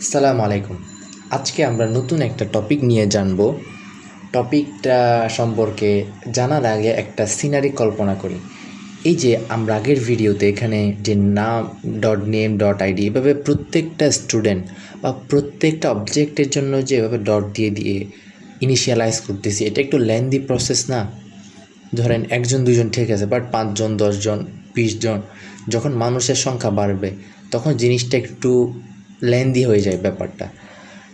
সালাম আলাইকুম। আজকে আমরা নতুন একটা টপিক নিয়ে জানব। টপিকটা সম্পর্কে জানার আগে একটা সিনারি কল্পনা করি। এই যে আমরা আগের ভিডিওতে এখানে যে নাম ডট নেম ডট আইডি এভাবে প্রত্যেকটা স্টুডেন্ট বা প্রত্যেকটা অবজেক্টের জন্য যে এভাবে ডট দিয়ে দিয়ে ইনিশিয়ালাইজ করতেছি, এটা একটু লেন্দি প্রসেস না? ধরেন একজন, দুজন ঠিক আছে বাট পাঁচজন, দশজন, বিশজন, যখন মানুষের সংখ্যা বাড়বে, তখন জিনিসটা একটু লেন্দি হয়ে যায় ব্যাপারটা।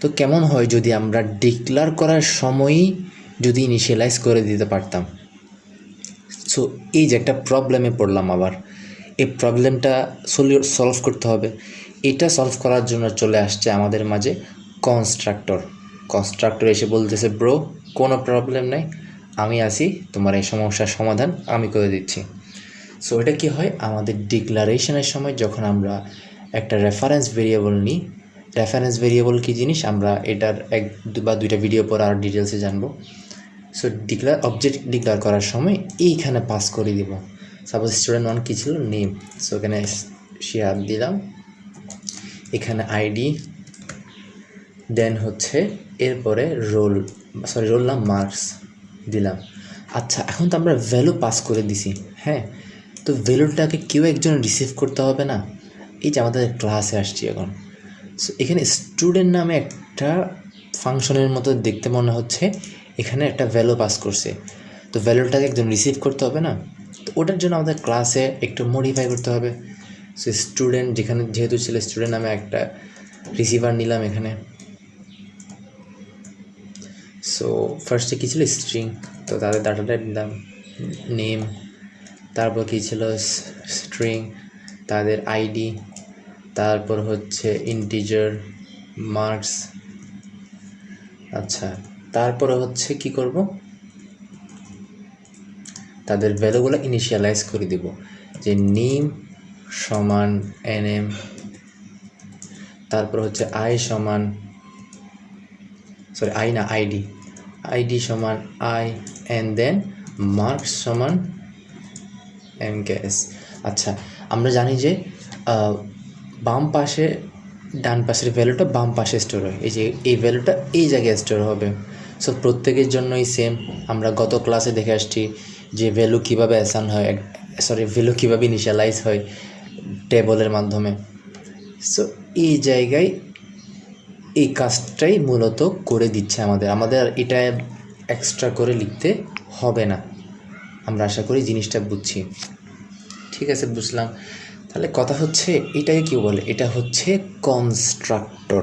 তো কেমন হয় যদি আমরা ডিক্লার করার সময়ই যদি ইনিশিয়ালাইজ করে দিতে পারতাম? সো এই যে একটা প্রবলেমে পড়লাম আবার। এই প্রবলেমটা সলভ করতে হবে। এটা সলভ করার জন্য চলে আসছে আমাদের মাঝে কনস্ট্রাক্টর কনস্ট্রাক্টর এসে বলতেছে ব্রো কোনো প্রবলেম নাই। আমি আছি, তোমার এই সমস্যার সমাধান আমি করে দিচ্ছি। সো এটা কি হয়? আমাদের ডিক্লারেশনের সময় যখন আমরা একটা রেফারেন্স ভেরিয়েবল নিই। রেফারেন্স ভেরিয়েবল কী জিনিস? আমরা এটার এক বা দুইটা ভিডিও পর আর ডিটেলসে জানব। সো ডিক্লার অবজেক্ট ডিক্লার করার সময় এইখানে পাস করে দিব। সাপোজ স্টুডেন্ট ওয়ান কী ছিল? নেম সো এখানে শেয়ার দিলাম। এখানে আইডি দেন হচ্ছে এরপরে রোল সরি রোল নাম মার্কস দিলাম। আচ্ছা এখন তো আমরা ভ্যালু পাস করে দিছি হ্যাঁ? তো ভ্যালুটাকে কেউ একজন রিসিভ করতে হবে না? এই যে আমাদের ক্লাসে আসছি এখন। সো এখানে স্টুডেন্ট নামে একটা ফাংশনের মতো দেখতে মনে হচ্ছে। এখানে একটা ভ্যালু পাস করছে। তো ভ্যালুটাকে একজন রিসিভ করতে হবে না? তো ওটার জন্য আমাদের ক্লাসে একটু মডিফাই করতে হবে। সো স্টুডেন্ট যেখানে, যেহেতু ছিল স্টুডেন্ট নামে একটা রিসিভার নিলাম এখানে। সো ফার্স্টে কী ছিল? স্ট্রিং তো তাদের ডাটাটা নিলাম। নেম তারপর কী ছিল? স্ট্রিং তাদের আইডি তারপর হচ্ছে ইন্টিজার মার্কস আচ্ছা তারপরে হচ্ছে কি করব? তাদের ভ্যালুগুলো ইনিশিয়ালাইজ করে দিব। যে নিম সমান এন এম তারপর হচ্ছে আই সমান সরি আই না আইডি আইডি সমান আই অ্যান্ড দেন মার্কস সমান এম কে এস আচ্ছা আমরা জানি যে বাম পাশে, ডান পাশের ভ্যালুটা বাম পাশে স্টোর হয়। এই যে, এই ভ্যালুটা এই জায়গায় স্টোর হবে। সো প্রত্যেকের জন্যই সেম আমরা গত ক্লাসে দেখে আসছি যে ভ্যালু কীভাবে অ্যাসান হয় সরি ভ্যালু কীভাবে ইনিশিয়ালাইজ হয় টেবলের মাধ্যমে। সো এই জায়গায় এই কাজটাই মূলত করে দিচ্ছে আমাদের। আমাদের এটা এক্সট্রা করে লিখতে হবে না। আমরা আশা করি জিনিসটা বুঝছি। ঠিক আছে, বুঝলাম। তাহলে কথা হচ্ছে, এটাকে কি বলে? এটা হচ্ছে কনস্ট্রাক্টর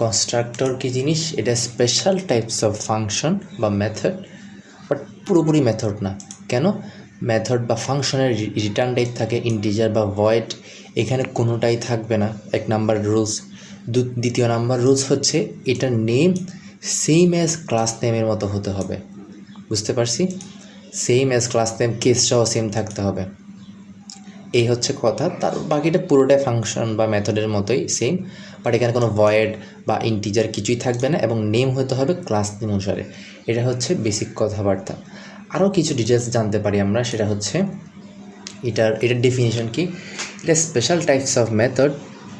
কনস্ট্রাক্টর কি জিনিস? এটা স্পেশাল টাইপস অফ ফাংশন বা মেথড বাট পুরোপুরি মেথড না। কেন? মেথড বা ফাংশনের রিটার্ন টাইপ থাকে ইন্টিজার বা ভয়েড এখানে কোনোটাই থাকবে না। এক নাম্বার রুলস দ্বিতীয় নাম্বার রুলস হচ্ছে, এটার নেম সেম অ্যাজ ক্লাস নেমের মতো হতে হবে। বুঝতে পারছি? সেম অ্যাজ ক্লাস নেম কেসটাও সেম থাকতে হবে। এই হচ্ছে কথা। তার বাকিটা পুরোটাই ফাংশন বা মেথডের মতোই সেম বাট এখানে কোনো ভয়েড বা ইন্টিজার কিছুই থাকবে না এবং নেম হতে হবে ক্লাস নেম অনুসারে। এটা হচ্ছে বেসিক কথাবার্তা। আরও কিছু ডিটেলস জানতে পারি আমরা, সেটা হচ্ছে এটার এটার ডেফিনেশন কি? এটা special types of method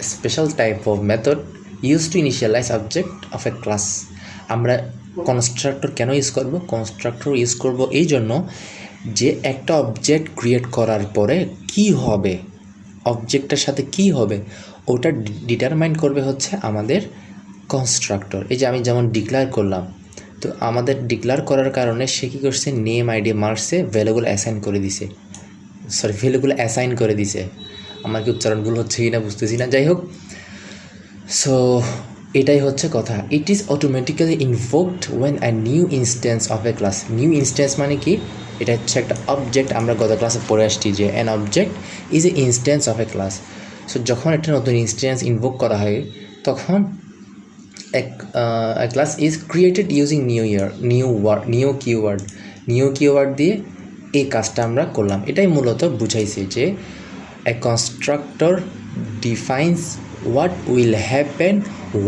special type of method use to initialize object of a class আমরা কনস্ট্রাক্টর কেন ইউজ করব? কনস্ট্রাক্টর ইউজ করব এই জন্য যে একটা অবজেক্ট ক্রিয়েট করার পরে কি হবে? অবজেক্টের সাথে কি হবে? ওটা ডিটারমাইন করবে হচ্ছে আমাদের কনস্ট্রাক্টর এই যে আমি যেমন ডিক্লেয়ার করলাম, তো আমাদের ডিক্লেয়ার করার কারণে সে কী করছে? নেম আইডি মার্কসে ভ্যালুগুলো অ্যাসাইন করে দিছে। সরি ভ্যালুগুলো অ্যাসাইন করে দিছে। আমার কি উচ্চারণ ভুল হচ্ছে কি না বুঝতেছি না। যাই হোক সো এটাই হচ্ছে কথা। It is automatically invoked when a new instance of a class new instance মানে কি? এটা হচ্ছে একটা অবজেক্ট আমরা গত ক্লাসে পড়ে আসছি যে an object is a instance of a class so যখন একটা নতুন ইনস্ট্যান্স ইনভোক করা হয়, তখন এক class is created using new year new word new keyword new keyword দিয়ে এই কাজটা আমরা করলাম। এটাই মূলত বুঝাইছে যে a constructor defines what will happen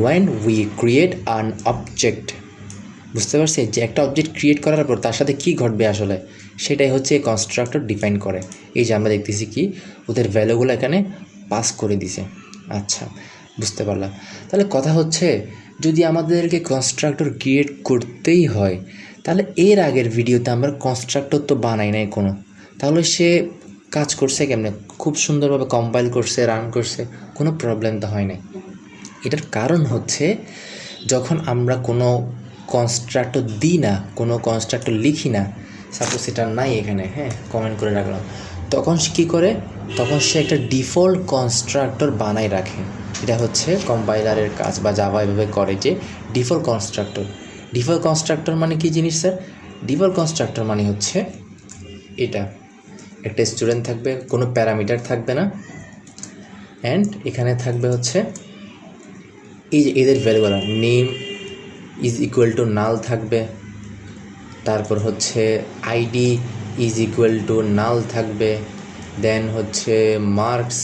when we create an object বুঝতে পারছি যে একটা অবজেক্ট ক্রিয়েট করার পর তার সাথে কী ঘটবে আসলে? সেটাই হচ্ছে কনস্ট্রাক্টর ডিফাইন করে। এই যে আমরা দেখতেছি কি, ওদের ভ্যালুগুলো এখানে পাস করে দিছে। আচ্ছা বুঝতে পারলাম। তাহলে কথা হচ্ছে, যদি আমাদেরকে কনস্ট্রাক্টর ক্রিয়েট করতেই হয়, তাহলে এর আগের ভিডিওতে আমরা কনস্ট্রাক্টর তো বানাই নাই কোনো। তাহলে সে কাজ করছে কেমনে? খুব সুন্দরভাবে কম্পাইল করছে রান করছে, কোনো প্রবলেম তো হয় নাই। এটার কারণ হচ্ছে, যখন আমরা কোনো কনস্ট্রাক্টর দিই না, কোনো কনস্ট্রাক্টর লিখি না। সাপোজ সেটা নাই এখানে হ্যাঁ কমেন্ট করে রাখলাম। তখন সে কী করে? তখন সে একটা ডিফল্ট কনস্ট্রাক্টর বানায় রাখে। এটা হচ্ছে কম্পাইলারের কাজ বা জাভা এভাবে করে যে ডিফল্ট কনস্ট্রাক্টর ডিফল্ট কনস্ট্রাক্টর মানে কি জিনিস স্যার ডিফল্ট কনস্ট্রাক্টর মানে হচ্ছে এটা। একটা স্টুডেন্ট থাকবে, কোনো প্যারামিটার থাকবে না। অ্যান্ড এখানে থাকবে হচ্ছে এই যে এদের ভ্যালুগুলো name is equal to null থাকবে। তারপর হচ্ছে ID is equal to null থাকবে। দেন হচ্ছে marks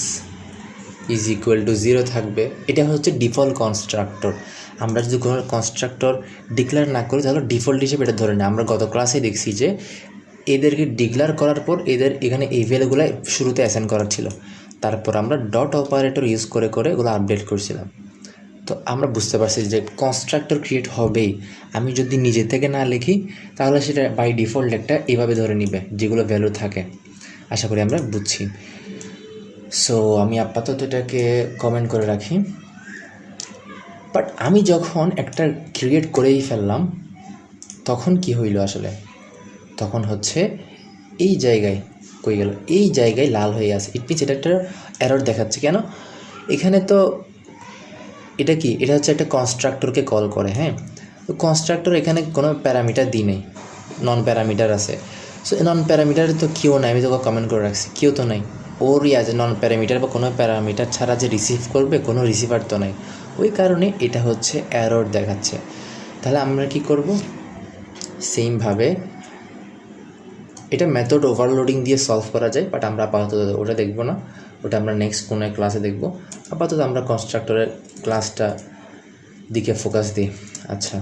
is equal to zero থাকবে। এটা হচ্ছে ডিফল্ট কনস্ট্রাক্টর আমরা যদি কোনো কনস্ট্রাক্টর ডিক্লেয়ার না করি, তাহলে ডিফল্ট হিসেবে এটা ধরে নেই। আমরা গত ক্লাসে দেখছি যে এদেরকে ডিক্লেয়ার করার পর এদের এখানে এই শুরুতে অ্যাসাইন করা ছিল। তারপর আমরা ডট অপারেটর ইউজ করে করে এগুলো আপডেট করছিলাম। তো আমরা বুঝতে পারছি যে কনস্ট্রাক্টর ক্রিয়েট হবেই। আমি যদি নিজে থেকে না লিখি, তাহলে সেটা বাই ডিফল্ট একটা এভাবে ধরে নিবে, যেগুলো ভ্যালু থাকে। আশা করি আমরা বুঝছি। সো আমি আপাতত এটাকে কমেন্ট করে রাখি। বাট আমি যখন একটা ক্রিয়েট করেই ফেললাম, তখন কি হইল আসলে? তখন হচ্ছে এই জায়গায় কই গেল? এই জায়গায় লাল হয়ে আছে। ইট মিনস এটা একটা এরর দেখাচ্ছে। কেন? এখানে তো এটা কি? এটা হচ্ছে একটা কনস্ট্রাক্টরকে কল করে হ্যাঁ? তো কনস্ট্রাক্টর এখানে কোনো প্যারামিটার দিই নেই। নন প্যারামিটার আছে। সো নন প্যারামিটার তো কেউ নাই, আমি তোকে কমেন্ট করে রাখছি। কেউ তো নাই। ওরই আছে নন প্যারামিটার বা কোনো প্যারামিটার ছাড়া যে রিসিভ করবে, কোনো রিসিভার তো নাই। ওই কারণে এটা হচ্ছে অ্যারর দেখাচ্ছে। তাহলে আমরা কি করব? সেমভাবে এটা মেথড ওভারলোডিং দিয়ে সলভ করা যায় বাট আমরা আপাতত ওটা দেখব না। ওটা আমরা নেক্সট কোনো ক্লাসে দেখব। আপাতত আমরা কনস্ট্রাক্টরের ক্লাসটা দিকে ফোকাস দিই। আচ্ছা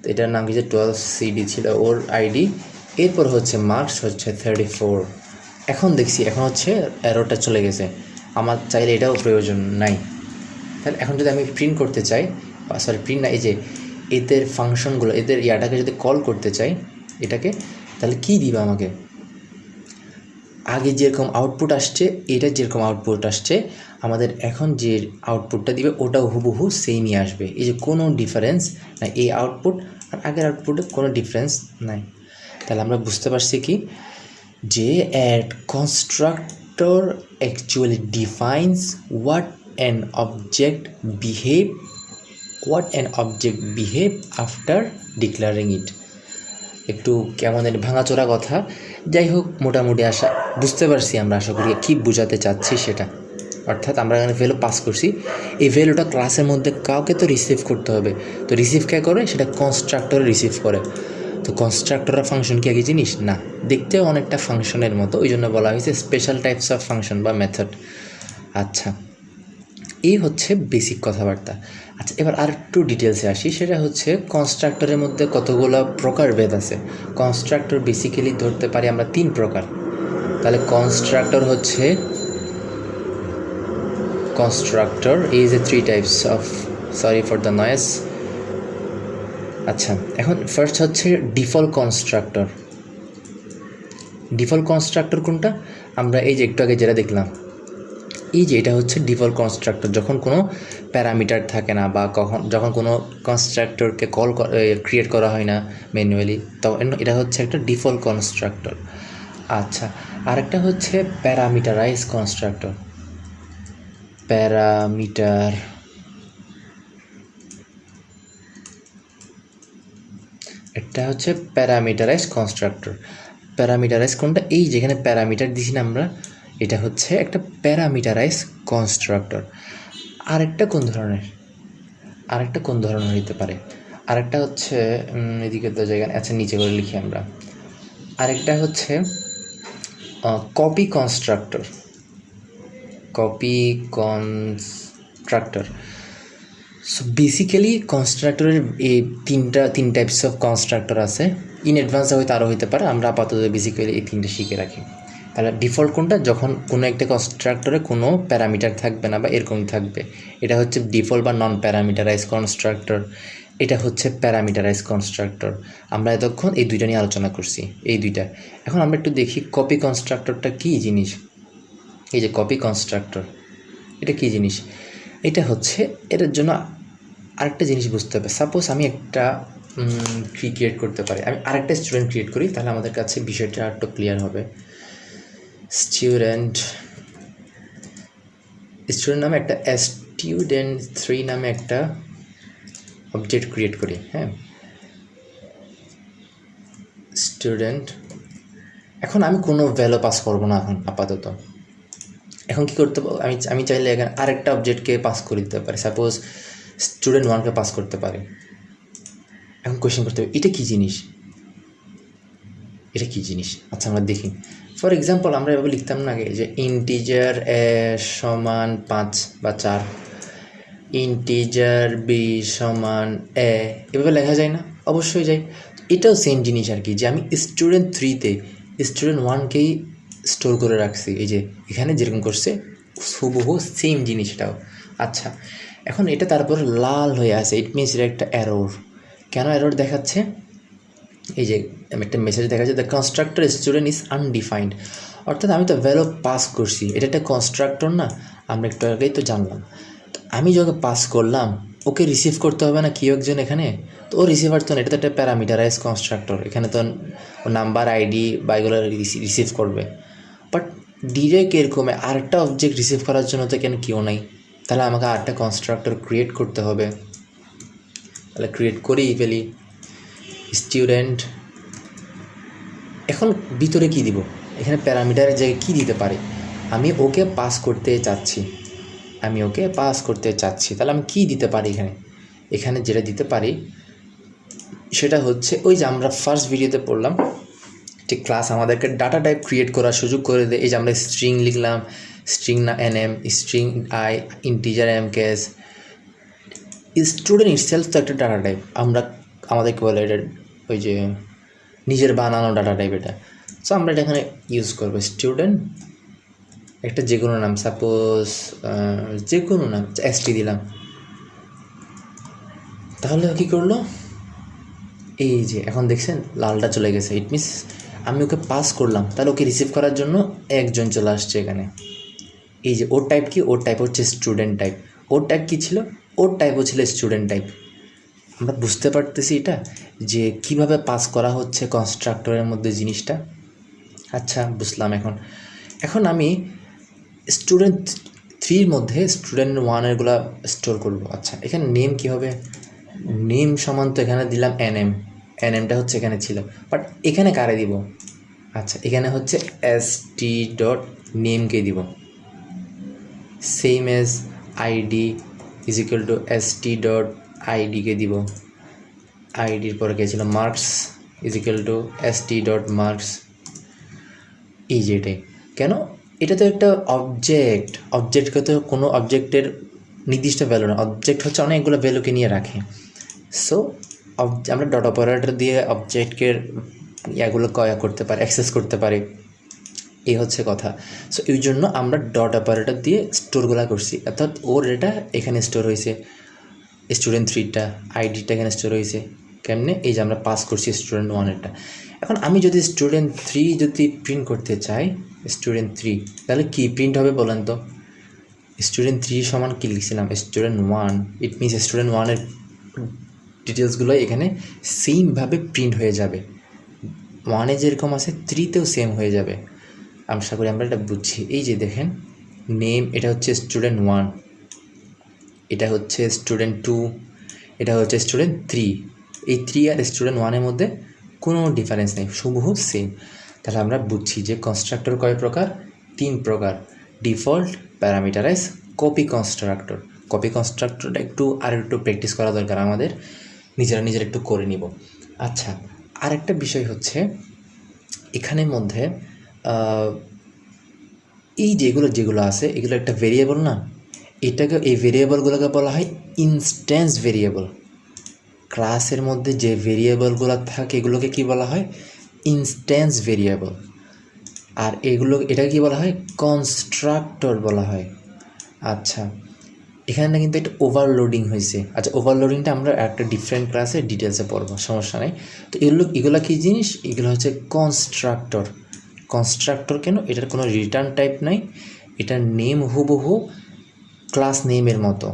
তো এটার নাম কি যে টুয়েলভ সিডি ছিল ওর আইডি এরপর হচ্ছে মার্কস হচ্ছে থার্টি ফোর এখন দেখছি, এখন হচ্ছে অ্যারোটা চলে গেছে। আমার চাইলে এটাও প্রয়োজন নাই। তাহলে এখন যদি আমি প্রিন্ট করতে চাই সরি প্রিন্ট না, এই যে এদের ফাংশনগুলো এদের ইয়াটাকে যদি কল করতে চাই, এটাকে, তাহলে কী দিবে আমাকে? আগে যেরকম আউটপুট আসছে, এটা যেরকম আউটপুট আসছে, আমাদের এখন যে আউটপুটটা দিবে, ওটাও হুবহু সেমই আসবে। এই যে কোনো ডিফারেন্স না এই আউটপুট আর আগের আউটপুটে কোনো ডিফারেন্স নাই। তাহলে আমরা বুঝতে পারছি কি? যে at constructor actually defines what an object behave what an object behave after declaring it একটু কেমন ভাঙাচোরা কথা। যাই হোক, মোটামুটি আশা, বুঝতে পারছি আমরা আশা করি কী বোঝাতে চাচ্ছি সেটা। অর্থাৎ আমরা এখানে ভ্যালু পাস করছি। এই ভ্যালুটা ক্লাসের মধ্যে কাউকে তো রিসিভ করতে হবে। তো রিসিভ কে করে? সেটা কনস্ট্রাক্টরে রিসিভ করে। তো কনস্ট্রাক্টরের ফাংশন কি আগে জিনিস? না, দেখতেও অনেকটা ফাংশনের মতো। ওই জন্য বলা হয়েছে স্পেশাল টাইপস অফ ফাংশন বা মেথড আচ্ছা। এই হচ্ছে বেসিক কথাবার্তা। আচ্ছা এবার আর একটু ডিটেলসে আসি। সেটা হচ্ছে কনস্ট্রাক্টরের মধ্যে কতগুলো প্রকারভেদ আছে? কনস্ট্রাক্টর বেসিক্যালি ধরতে পারি আমরা তিন প্রকার। তাহলে কনস্ট্রাক্টর হচ্ছে constructor is a three types of sorry for the noise আচ্ছা এখন ফার্স্ট হচ্ছে ডিফল্ট কনস্ট্রাক্টর ডিফল্ট কনস্ট্রাক্টর কোনটা? আমরা এই যে একটু আগে যেটা দেখলাম এই যে এটা হচ্ছে ডিফল্ট কনস্ট্রাক্টর যখন কোনো প্যারামিটার থাকে না বা কখন যখন কোনো কনস্ট্রাক্টরকে কল ক্রিয়েট করা হয় না ম্যানুয়ালি তখন এটা হচ্ছে একটা ডিফল্ট কনস্ট্রাক্টর আচ্ছা আরেকটা হচ্ছে প্যারামিটারাইজ কনস্ট্রাক্টর প্যারামিটার এটা হচ্ছে প্যারামিটারাইজ কনস্ট্রাক্টর প্যারামিটারাইজ কোনটা? এই যেখানে প্যারামিটার দিছি না আমরা এটা হচ্ছে একটা প্যারামিটারাইজ কনস্ট্রাক্টর। আরেকটা কোন ধরনের? আরেকটা কোন ধরনের হতে পারে? আরেকটা হচ্ছে এদিকে তো জায়গা। আচ্ছা নিচে করে লিখি আমরা। আরেকটা হচ্ছে copy constructor copy constructor so basically কনস্ট্রাক্টরের এই তিনটা, তিন টাইপস অফ কনস্ট্রাক্টর আছে। ইন অ্যাডভান্সে হয়তো আরও হতে পারে। আমরা আপাতত বেসিক্যালি এই তিনটা শিখে রাখি। তাহলে ডিফল্ট কোনটা? যখন কোনো একটা কনস্ট্রাক্টরে কোনো প্যারামিটার থাকবে না বা এরকম থাকবে। এটা হচ্ছে ডিফল্ট বা নন প্যারামিটারাইজ কনস্ট্রাক্টর এটা হচ্ছে প্যারামিটারাইজ কনস্ট্রাক্টর আমরা এতক্ষণ এই দুইটা নিয়ে আলোচনা করছি, এই দুইটা। এখন আমরা একটু দেখি কপি কনস্ট্রাক্টরটা কী জিনিস? এই যে কপি কনস্ট্রাক্টর এটা কী জিনিস? এটা হচ্ছে এটার জন্য আরেকটা জিনিস বুঝতে হবে। সাপোজ আমি একটা ক্রিয়েট করতে পারি। আমি আরেকটা স্টুডেন্ট ক্রিয়েট করি, তাহলে আমাদের কাছে বিষয়টা একটু ক্লিয়ার হবে। স্টুডেন্ট স্টুডেন্ট নামে একটা স্টুডেন্ট থ্রি নামে একটা অবজেক্ট ক্রিয়েট করি হ্যাঁ? স্টুডেন্ট এখন আমি কোনো ভ্যালু পাস করব না এখন আপাতত। এখন কী করতে পারব? আমি আমি চাইলে এখানে আরেকটা অবজেক্টকে পাস করে দিতে পারি। সাপোজ স্টুডেন্ট ওয়ানকে পাস করতে পারি। এখন কোয়েশ্চেন করতে হবে, এটা কী জিনিস? এটা কী জিনিস? আচ্ছা আমরা দেখি। ফর এক্সাম্পল আমরা এভাবে লিখতাম না আগে যে ইন্টিজার এ সমান পাঁচ বা চার। ইন্টিজার বি সমান এ এভাবে লেখা যায় না? অবশ্যই যায়। এটাও সেম জিনিস আর কি, যে আমি স্টুডেন্ট থ্রিতে স্টুডেন্ট ওয়ানকেই স্টোর করে রাখছি। এই যে এখানে যেরকম করছে, হুবহু সেম জিনিস এটাও। আচ্ছা এখন এটা তারপরে লাল হয়ে আছে। ইট মিনস এটা একটা অ্যারোর কেন অ্যারোর দেখাচ্ছে? এই যে একটা মেসেজ দেখা যাচ্ছে the constructor student is undefined অর্থাৎ আমি তো ভ্যালু পাস করছি। এটা একটা কনস্ট্রাক্টর না? আমরা একটু আগেই তো জানলাম। আমি যখন পাস করলাম, ওকে রিসিভ করতে হবে না কেউ একজন এখানে? তো ও রিসিভার তো এটা তো একটা প্যারামিটারাইজ কনস্ট্রাক্টর এখানে তো নাম্বার আইডি বা এগুলো রিসিভ করবে। বাট ডিরেক্ট এরকমে আরেকটা অবজেক্ট রিসিভ করার জন্য তো এখানে কেউ নাই। তাহলে আমাকে আরেকটা কনস্ট্রাক্টর ক্রিয়েট করতে হবে। তাহলে ক্রিয়েট করেই ফেলি। স্টুডেন্ট এখন ভিতরে কি দিব? এখানে প্যারামিটারের জায়গায় কী দিতে পারি? আমি ওকে পাস করতে চাচ্ছি। আমি ওকে পাস করতে চাচ্ছি। তাহলে আমি কী দিতে পারি এখানে? এখানে যেটা দিতে পারি, সেটা হচ্ছে ওই যে আমরা ফার্স্ট ভিডিওতে পড়লাম, যে ক্লাস আমাদেরকে ডাটা টাইপ ক্রিয়েট করার সুযোগ করে দেয়। এই যে আমরা স্ট্রিং লিখলাম স্ট্রিং না N M string I integer M case student itself তো একটা ডাটা টাইপ আমরা, আমাদেরকে বলে এটা ওই যে নিজের বানানো ডাটা টাইপ এটা। সো আমরা এটা এখানে ইউজ করব। স্টুডেন্ট একটা যে কোনো নাম সাপোজ যে কোনো নাম এসটি দিলাম। তাহলে কী করল? এই যে, এখন দেখছেন, লালটা চলে গেছে। ইট মিনস আমি ওকে পাস করলাম। তাহলে ওকে রিসিভ করার জন্য একজন চলে আসছে এখানে। এই যে, ওর টাইপ কি? ওর টাইপ হচ্ছে স্টুডেন্ট টাইপ ওর টাইপ কী ছিল? ওর টাইপও ছিল স্টুডেন্ট টাইপ আমরা বুঝতে পারতেছি এটা, যে কীভাবে পাস করা হচ্ছে কনস্ট্রাক্টরের মধ্যে জিনিসটা? আচ্ছা বুঝলাম এখন। এখন আমি স্টুডেন্ট থ্রির মধ্যে স্টুডেন্ট ওয়ানেরগুলো স্টোর করব। আচ্ছা এখানে নেম কী হবে? নেম সমান তো এখানে দিলাম এন এম এন এমটা হচ্ছে এখানে ছিল। বাট এখানে কারে দিব? আচ্ছা এখানে হচ্ছে এস টি ডট নেমকে দিব। Same S ID is equal to S T dot আইডিকে দিব। আইডির পরে কে ছিল marks is equal to S T dot marks এটাই কেন? এটা তো একটা অবজেক্ট অবজেক্টকে তো কোনো অবজেক্টের নির্দিষ্ট ভ্যালু না। অবজেক্ট হচ্ছে অনেকগুলো ভ্যালুকে নিয়ে রাখে। সো আমরা ডট অপারেটর দিয়ে অবজেক্টকে ইয়াগুলো কয়া করতে পারি অ্যাক্সেস করতে পারি। এই হচ্ছে কথা। সো এই জন্য আমরা ডট অপারেটর দিয়ে স্টোরগুলো করছি। অর্থাৎ ওর এটা এখানে স্টোর হয়েছে। স্টুডেন্ট থ্রিটা আইডিটা এখানে স্টোর হয়েছে। কেমনে? এই যে আমরা পাস করছি স্টুডেন্ট ওয়ানেরটা এখন আমি যদি স্টুডেন্ট থ্রি যদি প্রিন্ট করতে চাই স্টুডেন্ট থ্রি তাহলে কী প্রিন্ট হবে বলেন তো? স্টুডেন্ট থ্রি সমান কী লিখছিলাম? Student one it means student ওয়ানের ডিটেলসগুলো এখানে সেমভাবে প্রিন্ট হয়ে যাবে। ওয়ানে যেরকম আছে থ্রিতেও সেম হয়ে যাবে। আশা করি আমরা এটা বুঝছি। এই যে দেখেন নেম এটা হচ্ছে স্টুডেন্ট ওয়ান এটা হচ্ছে স্টুডেন্ট টু এটা হচ্ছে স্টুডেন্ট থ্রি এই থ্রি আর স্টুডেন্ট ওয়ানের মধ্যে কোনো ডিফারেন্স নেই হুবহু সেম তাহলে আমরা বুঝছি যে কনস্ট্রাক্টর কয় প্রকার? তিন প্রকার। Default parameterize copy constructor copy কনস্ট্রাক্টরটা একটু আর একটু প্র্যাকটিস করা দরকার আমাদের। নিজেরা নিজেরা একটু করে নিব। আচ্ছা আরেকটা বিষয় হচ্ছে এখানের মধ্যে এই যেগুলো যেগুলো আছে, এগুলো একটা ভেরিয়েবল না? এটাকে এই ভেরিয়েবলগুলোকে বলা হয় ইনস্ট্যান্স ভেরিয়েবল ক্লাসের মধ্যে যে ভেরিয়েবলগুলো থাকে, এগুলোকে কি বলা হয়? ইনস্ট্যান্স ভেরিয়েবল আর এগুলো এটা কি বলা হয়? কনস্ট্রাক্টর বলা হয়। আচ্ছা এখানে কিন্তু একটা ওভারলোডিং হয়েছে। আচ্ছা ওভারলোডিংটা আমরা একটা ডিফারেন্ট ক্লাসে ডিটেলসে পড়ব, সমস্যা নেই। তো এগুলো এগুলো কী জিনিস? এগুলো হচ্ছে কনস্ট্রাক্টর কনস্ট্রাক্টর কেন? এটার কোনো রিটার্ন টাইপ নাই। এটার নেম হুবহু ক্লাস নেমের মতো।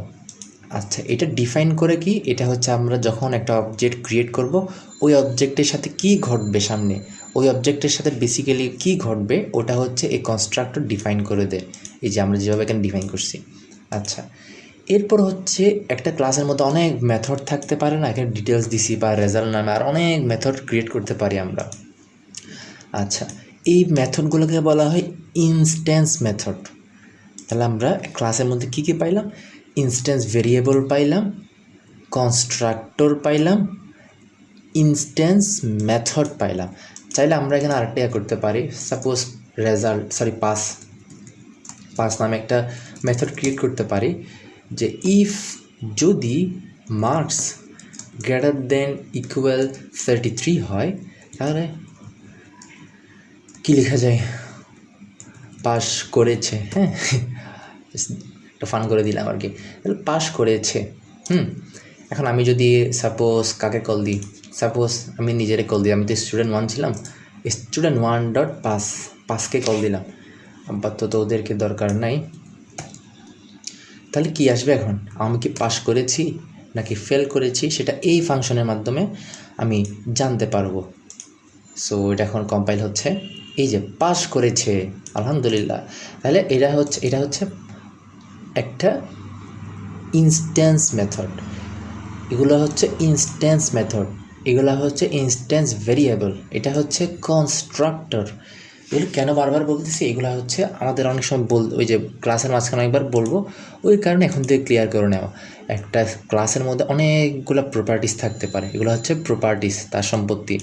আচ্ছা এটা ডিফাইন করে কি? এটা হচ্ছে আমরা যখন একটা অবজেক্ট ক্রিয়েট করব, ওই অবজেক্টের সাথে কি ঘটবে সামনে? ওই অবজেক্টের সাথে বেসিক্যালি কি ঘটবে? ওটা হচ্ছে এই কনস্ট্রাক্টর ডিফাইন করে দেয়। এই যে আমরা যেভাবে এখানে ডিফাইন করছি। আচ্ছা এরপর হচ্ছে একটা ক্লাসের মধ্যে অনেক মেথড থাকতে পারে না। এখানে ডিটেলস দিছি বা রেজাল্ট নামে আর অনেক মেথড ক্রিয়েট করতে পারি আমরা। আচ্ছা এই মেথডগুলোকে বলা হয় ইনস্ট্যান্স মেথড তাহলে আমরা ক্লাসের মধ্যে কী কী পাইলাম? ইনস্ট্যান্স ভেরিয়েবল পাইলাম কনস্ট্রাক্টর পাইলাম ইনস্ট্যান্স মেথড পাইলাম। চাইলে আমরা এখানে আরেকটা ইয়ে করতে পারি। Suppose result sorry pass pass নামে একটা মেথড ক্রিয়েট করতে পারি যে ইফ যদি marks greater then equal thirty three হয়, তাহলে কী লেখা যায়? পাস করেছে হ্যাঁ? একটা ফান করে দিলাম আর কি। তাহলে পাস করেছে। হুম, এখন আমি যদি সাপোজ কাকে কল দিই? সাপোজ আমি নিজেরে কল দিই, আমি তো স্টুডেন্ট ওয়ান ছিলাম। স্টুডেন্ট ওয়ান ডট পাস পাসকে কল দিলাম। আপাতত ওদেরকে দরকার নাই। তাহলে কি আসবে এখন? আমি কি পাস করেছি নাকি ফেল করেছি? সেটা এই ফাংশনের মাধ্যমে আমি জানতে পারব। সো এটা এখন কম্পাইল হচ্ছে। এই যে পাস করেছে, আলহামদুলিল্লাহ। তাহলে এটা হচ্ছে এটা হচ্ছে একটা ইনস্ট্যান্স মেথড এগুলো হচ্ছে ইনস্ট্যান্স মেথড এগুলো হচ্ছে ইনস্ট্যান্স ভেরিয়েবল এটা হচ্ছে কনস্ট্রাক্টর এগুলো কেন বারবার বলতেছি? এগুলো হচ্ছে আমাদের অনেক সময় বল ওই যে ক্লাসের মাঝখানে একবার বলব, ওই কারণে এখন থেকে ক্লিয়ার করে নেওয়া। একটা ক্লাসের মধ্যে অনেকগুলো প্রপার্টিস থাকতে পারে। এগুলো হচ্ছে প্রপার্টিস তার সম্পত্তি।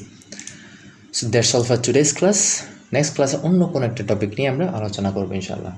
So that's all for today's class next ক্লাসে অন্য কোনো একটা টপিক নিয়ে আমরা আলোচনা করব ইনশাল্লাহ